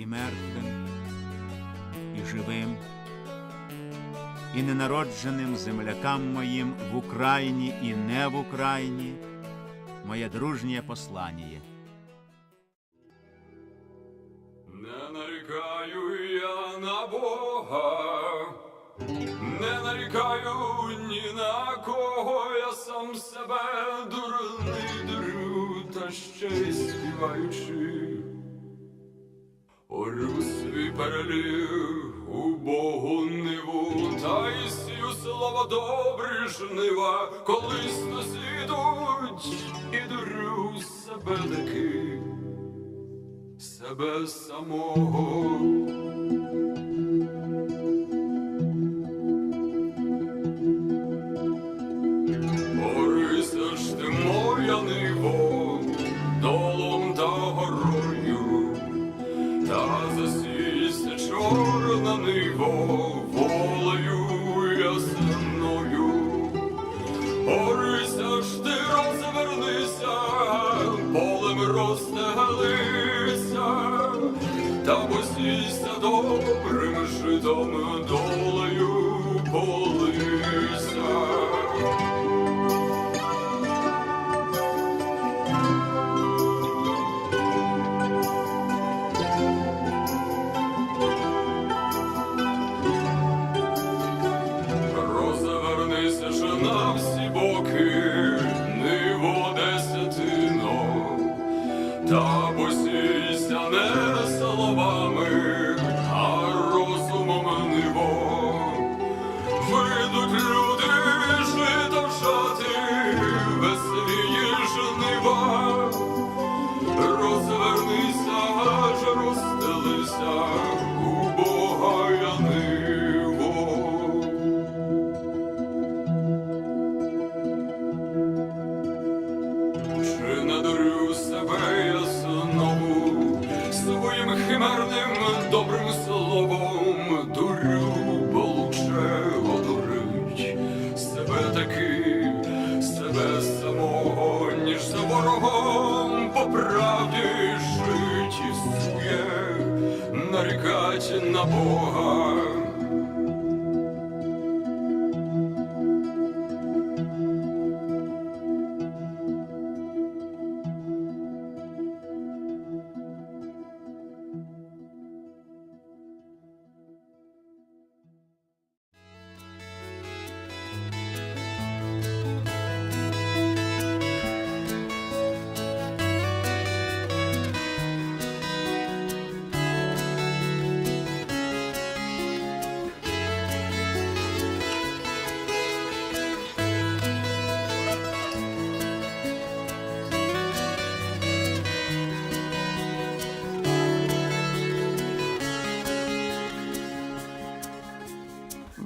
і мертвим, і живим, і ненародженим землякам моїм в Україні і не в Україні, моє дружнє послання. Не нарікаю я на Бога, не нарікаю ні на кого, я сам себе дурний дурю, та ще й співаючи. Орю свій переліг у Богу ниву, та й сію слава добрі жнива, колись наслідуть і дурю себе таки себе самого. Полем розстелися, та посійся добрим житом долею полися. По правді жить і сує, нарікать на Бога.